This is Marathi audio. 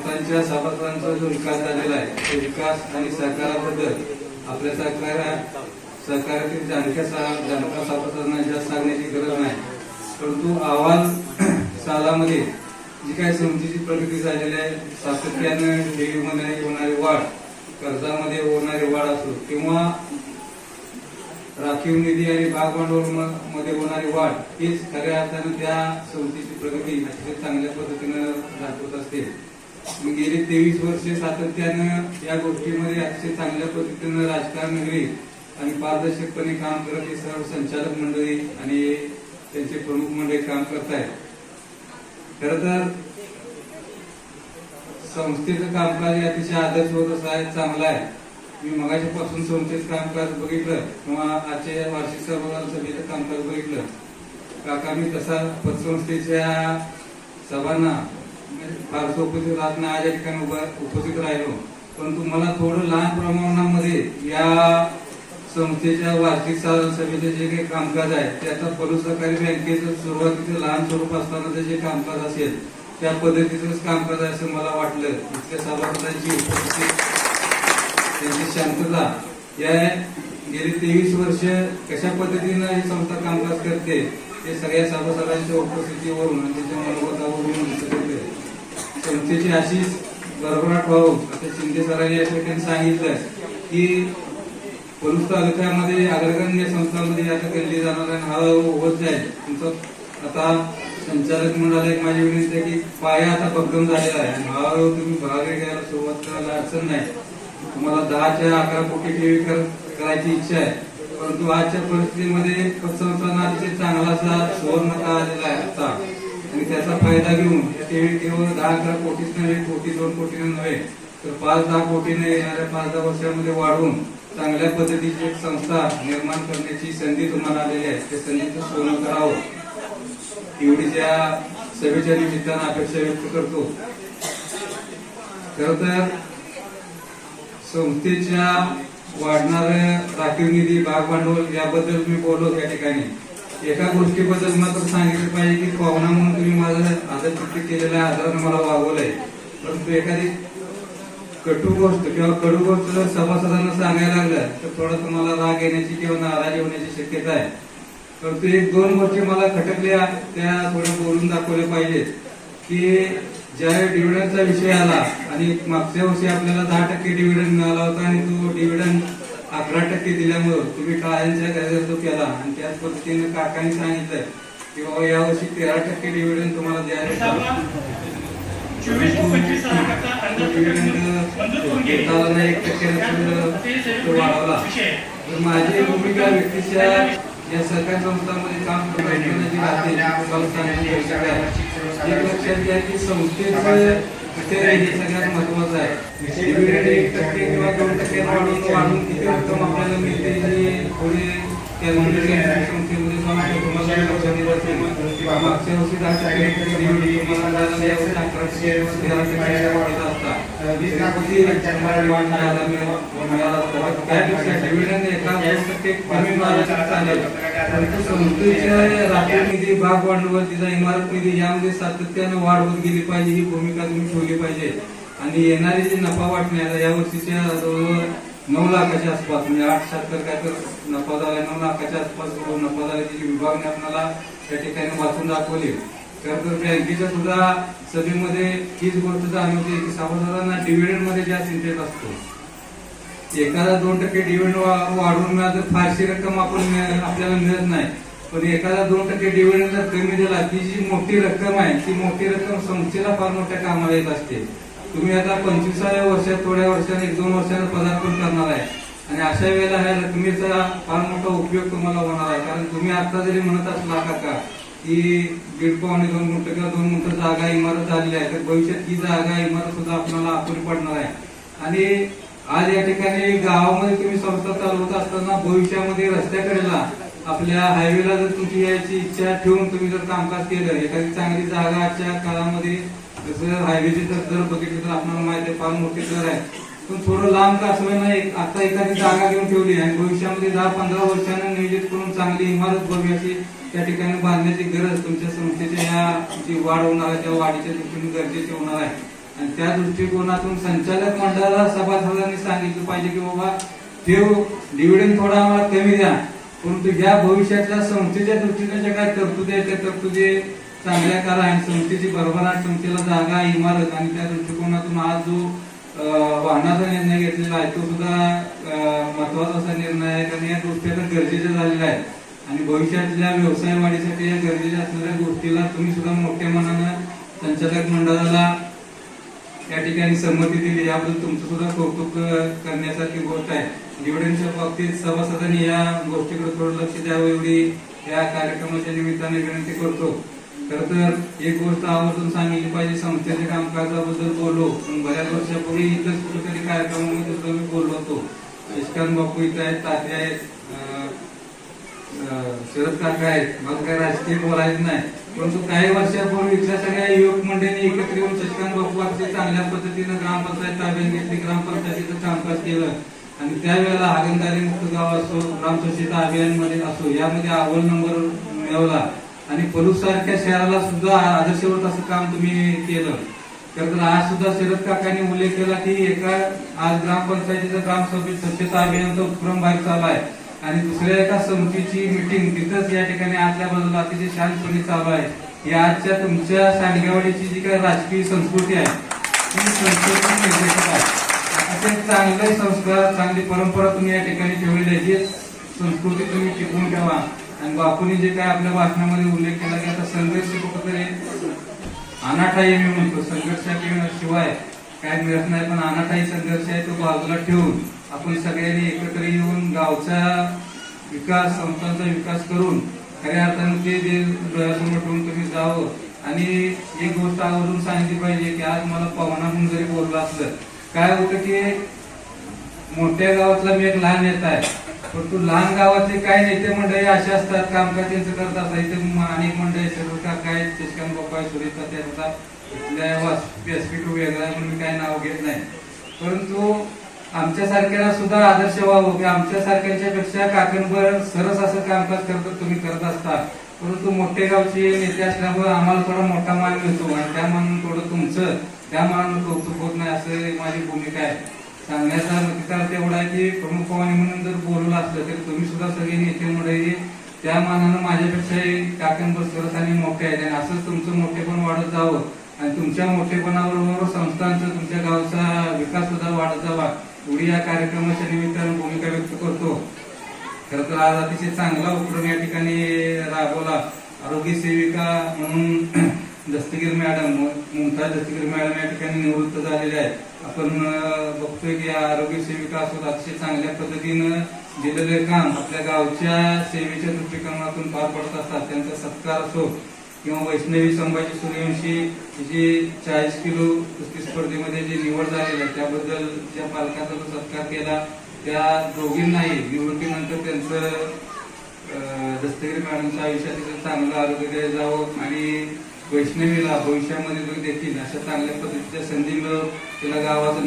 संतांच्या सभासदांचा जो विकास झालेला आहे तो विकास आणि सहकाराबद्दल आपल्या सहकार्या सहकार्यातील जाणक्या जाणकार सभासदांना जास्त सांगण्याची गरज नाही. परंतु आव्हान सालामध्ये जी काही समितीची प्रगती झालेली आहे सातत्याने ठेवीमध्ये होणारी वाढ कर्जामध्ये होणारी वाढ असो किंवा राखीव निधी आणि भाग भांडवलमध्ये होणारी वाढ हीच खऱ्या अर्थानं त्या समितीची प्रगती अतिशय चांगल्या पद्धतीनं दाखवत असते. मी गेली तेवीस वर्षे सातत्यानं या गोष्टीमध्ये अतिशय चांगल्या पद्धतीनं राजकारण नगरी आणि पारदर्शकपणे काम करत हे सर्व संचालक मंडळी आणि त्यांचे प्रमुख मंडळी काम करत खर तर संस्थेचं कामकाज हे अतिशय आदर्श होत आहे चांगलं आहे. मी मगाच्यापासून संस्थेचं कामकाज बघितलं किंवा आजच्या वार्षिक सभेचं कामकाज बघितलं. काका मी तसा पतसंस्थेच्या सभांना फारसं उपस्थित राहत नाही आज या ठिकाणी उभा उपस्थित राहिलो. परंतु मला थोडं लहान प्रमाणामध्ये या संस्थेच्या वार्षिक साधारण सभेचे जे काही कामकाज आहे त्याचा पलू सहकारी बँकेचं सुरुवातीचं लहान स्वरूप असतानाचं जे कामकाज असेल त्या पद्धतीचंच कामकाज आहे असं मला वाटलं. इतक्या सभासदांची उपस्थिती त्यांची शांतता या गेली तेवीस वर्ष कशा पद्धतीनं ही संस्था कामकाज करते हे सगळ्या सभासदांच्या उपस्थितीवरून त्याच्या मनोगतावरून संस्थेची अशीच भरभराट व्हावं आता शिंदे सरांनी या ठिकाणी सांगितलं की पलूस तालुक्यामध्ये अग्रगण्य संस्थांमध्ये आता केली जाणार आहे हळूहळू होत जाईल तुमचं आता संचालक मंडळाला एक माझी विनंती आहे की पाया आता भक्कम झालेला आहे. हा तुम्ही भाग घ्यायला सुरुवात करायला अडचण नाही. तुम्हाला दहाच्या अकरा कोटी ठेवी करायची इच्छा आहे. परंतु आजच्या परिस्थितीमध्ये पतसंस्थांना अतिशय चांगला असा सुवर्ण आलेला आहे आता. आणि त्याचा फायदा घेऊन केवळ दहा अकरा कोटीच नव्हे कोटी दोन कोटीने नव्हे तर पाच दहा कोटीने येणाऱ्या पाच दहा वर्षामध्ये वाढवून चांगल्या पद्धतीची एक संस्था निर्माण करण्याची संधी तुम्हाला आलेली आहे. त्या संधीचं सोनं करावं एवढीच्या सभेच्या निमित्तानं अपेक्षा व्यक्त करतो. खर तर संस्थेच्या वाढणाऱ्या राखीव निधी भाग भांडवल याबद्दल मी बोललो त्या ठिकाणी. एका गोष्टीबद्दल मात्र सांगितलं पाहिजे की पाहुणा म्हणून तुम्ही माझं आदर चित्त आहे आदरानं मला वागवलंय. परंतु एखादी कटू गोष्ट किंवा कडू गोष्ट जर सभासदांना सांगायला लागलं तर थोडा तुम्हाला राग येण्याची किंवा नाराजी होण्याची शक्यता आहे. परंतु एक दोन गोष्टी मला खटकल्या त्या थोड्या बोलून दाखवल्या पाहिजेत. की ज्यावेळी डिव्हिडंडचा विषय आला आणि मागच्या वर्षी आपल्याला दहा टक्के डिव्हिडंड मिळाला होता आणि तो डिव्हिडंड अकरा टक्के दिल्यामुळं तुम्ही टाळ्यांच्या गरजेचा तो केला आणि त्याच पद्धतीने काकांनी सांगितलं की बाबा यावर्षी तेरा टक्के डिव्हिडंड तुम्हाला द्यायला एक सगळे वाढवला. तर माझी भूमिका व्यक्तीच्या या सरकारी संस्थांमध्ये काम करताना एक लक्षात घ्या की संस्थेचं हे सगळ्यात महत्वाचं आहे. एक टक्के किंवा दोन टक्के वाढून वाढून किती रक्कम आपल्याला मिळते हे थोडे संस्थेमध्ये सांगतो तुम्हाला लक्षात येत मागच्या वर्षी वीस वाढ मिळाला त्यापेक्षा डिव्हिडंड एका टक्के कमी चालेल परंतु संस्थेच्या राखीव निधी भाग भांडवल तिचा इमारत निधी यामध्ये सातत्याने वाढ होत गेली पाहिजे ही भूमिका तुम्ही ठेवली पाहिजे आणि येणारी जी नफा वाटणी या वर्षीच्या जवळजवळ नऊ लाखाच्या आसपास म्हणजे आठ शहात्तर काय तर नफा झाला नऊ लाखाच्या आसपास नफा झाला त्याची विभागणी आपल्याला त्या ठिकाणी वाचून दाखवली. तर तर बँकेच्या सुद्धा सभेमध्ये हीच गोष्ट जाणवते की सभासदांना डिव्हिडंडमध्ये जास्त इंटरेस्ट असतो. एखादा दोन टक्के डिव्हिडंड वाढवून मिळाला तर फारशी रक्कम आपण आपल्याला मिळत नाही. पण एखादा दोन टक्के डिव्हिडंड जर कमी दिला ती जी मोठी रक्कम आहे ती मोठी रक्कम संस्थेला फार मोठ्या कामाला येत असते. तुम्ही आता पंचवीसाव्या वर्षात थोड्या वर्षाने एक दोन वर्षाने पदार्पण करणार आहे. आणि अशा वेळेला ह्या रकमेचा फार मोठा उपयोग तुम्हाला होणार आहे. कारण तुम्ही आता जरी म्हणत असला काका की दीड पावणे दोन गुंठ किंवा दोन गुंठ जागा इमारत झालेली आहे तर भविष्यात ही जागा इमारत सुद्धा आपल्याला अपुरी पडणार आहे. आणि आज या ठिकाणी गावामध्ये तुम्ही संस्था चालवत असताना भविष्यामध्ये रस्त्याकडेला आपल्या हायवेला जर तुमची यायची इच्छा ठेवून तुम्ही जर कामकाज केलं एखादी चांगली जागा आजच्या काळामध्ये जसं हायवेचे जर दर बघितले तर आपल्याला माहिती आहे फार मोठे दर आहे. पण थोडं लांब का असं नाही आता एखादी जागा घेऊन ठेवली आणि भविष्यामध्ये दहा पंधरा वर्षानं नियोजित करून चांगली इमारत भव्य अशी त्या ठिकाणी बांधण्याची गरज तुमच्या संस्थेच्या या जी वाढ होणार आहे त्या वाढीच्या दृष्टीने गरजेची होणार आहे. आणि त्या दृष्टिकोनातून संचालक मंडळाला सभासदांनी सांगितलं पाहिजे की बाबा ठेव डिव्हिडंड थोडा आम्हाला कमी द्या. परंतु या भविष्यातल्या संस्थेच्या दृष्टीने ज्या काय तरतुदी आहेत त्या तरतुदी चांगल्या करा आणि संस्थेची भरभराट संस्थेला जागा इमारत आणि त्या दृष्टिकोनातून आज जो वाहनाचा निर्णय घेतलेला आहे तो सुद्धा महत्त्वाचा असा निर्णय आहे. कारण या गोष्टी आता गरजेच्या झालेल्या आहेत. आणि भविष्यातल्या व्यवसाय वाढीसाठी या गरजेच्या असलेल्या गोष्टीला तुम्ही सुद्धा मोठ्या मनानं संचालक मंडळाला या ठिकाणी संमती दिली. याबद्दल तुमचं सुद्धा कौतुक करण्यासारखी गोष्ट आहे. डिव्हिडंडच्या बाबतीत सभासदांनी या गोष्टीकडे थोडं लक्ष द्यावं एवढी या कार्यक्रमाच्या निमित्ताने विनंती करतो. खर तर एक गोष्ट आवर्जून सांगितली पाहिजे संस्थेच्या कामकाजाबद्दल बोललो. पण बऱ्याच वर्षापूर्वी इथंच कुठेतरी कार्यक्रमामध्ये सुद्धा मी बोललो होतो. यशकांत बापू इथं आहेत तात्या आहेत शरद काका आहेत. मला काही राजकीय बोलायचं नाही. परंतु काही वर्षापूर्वी इथल्या सगळ्या युवक मंडळींनी एकत्र येऊन शशिकांत बापू अगदी चांगल्या पद्धतीनं ग्रामपंचायत ताब्यात घेतली ग्रामपंचायतीचं कामकाज केलं. आणि त्यावेळेला हागणदारी मुक्त गाव असो ग्रामस्वच्छता अभियानमध्ये असो यामध्ये अव्वल नंबर मिळवला. आणि पलूस सारख्या शहराला सुद्धा आदर्शवत असं काम तुम्ही केलं. तर आज सुद्धा शरद काकांनी उल्लेख केला की एका आज ग्रामपंचायतीचं ग्रामसभेत स्वच्छता अभियानचा उपक्रम बाहेर चालू आहे. आणि दुसऱ्या एका समितीची मिटिंग तिथंच या ठिकाणी आजच्या बाजूला अतिशय शांतपणे चालू आहे. ही आजच्या तुमच्या सांडगेवाडीची जी काही राजकीय संस्कृती आहे ती संस्कृती निर्देशक आहे. असे चांगले संस्कार चांगली परंपरा तुम्ही या ठिकाणी ठेवलेली आहे. जी संस्कृती तुम्ही टिकवून ठेवा. आणि बापूंनी जे काय आपल्या भाषणामध्ये उल्लेख केला की आता संघर्ष कुठंतरी अनाठाई मी म्हणतो. संघर्षाशिवाय काय मिळत नाही पण अनाठाई संघर्ष आहे तो बाजूला ठेवून आपण सगळ्यांनी एकत्र येऊन गावचा विकास संस्थांचा विकास करून खऱ्या अर्थानं ते जे डोळ्यासमोर ठेवून तुम्ही जावं. आणि एक गोष्ट आवर्जून सांगितली पाहिजे की आज मला पवना म्हणून जरी बोललं असलं काय होतं की मोठ्या गावातला मी एक लहान नेता आहे. परंतु लहान गावातले काही नेते मंडळी असे असतात कामकाज त्यांचं करत असतात इथे अनेक मंडळी सर्व काका आहेत शशिकांत बाप्पा सुरेश होता इथल्या व्यासपीठ वेगळा आहे म्हणून काही नाव घेत नाही. परंतु आमच्यासारख्याला सुद्धा आदर्श व्हावं की आमच्यासारख्यांच्या पेक्षा काकणभर सरस असं कामकाज करत तुम्ही करत असता. परंतु मोठे गावचे नेते असल्यामुळे आम्हाला थोडा मोठा मान मिळतो आणि त्या मान थोडं तुमचं त्या मानानं कौतुक होत नाही असं माझी भूमिका आहे. सांगण्याचा अर्थ एवढा आहे की प्रमुख पवानी म्हणून जर बोलवलं असलं तर तुम्ही सुद्धा सगळे नेते मंडळी त्या मानानं माझ्यापेक्षा काकणभर सरस आणि मोठे आहेत. आणि असंच तुमचं मोठेपण वाढत जावं आणि तुमच्या मोठेपणाबरोबर संस्थांचा तुमच्या गावचा विकास सुद्धा वाढत जावा. एवढी या कार्यक्रमाच्या निमित्तानं भूमिका व्यक्त करतो. खरं तर आज अतिशय चांगला उपक्रम या ठिकाणी राबवला. आरोग्य सेविका म्हणून दस्तगीर मॅडम मुमताज दस्तगीर मॅडम या ठिकाणी निवृत्त झालेले आहेत. आपण बघतोय की या आरोग्य सेविका असो अतिशय चांगल्या पद्धतीनं दिलेले काम आपल्या गावच्या सेवेच्या दृष्टिकोनातून पार पडत असतात. त्यांचा सत्कार असो किंवा वैष्णवी संभाजी सूर्यवंशी जी चाळीस किलो कुस्ती स्पर्धेमध्ये जी निवड झालेली आहे त्याबद्दल ज्या पालकांचा जो सत्कार केला त्या दोघींनाही निवृत्तीनंतर त्यांचं अं, दस्तगिरी मॅडमच्या आयुष्यात चांगलं आरोग्य जावं आणि वैष्णवीला भविष्यामध्ये जो देतील अशा चांगल्या पद्धतीच्या संधी मिळव तिला गावाचं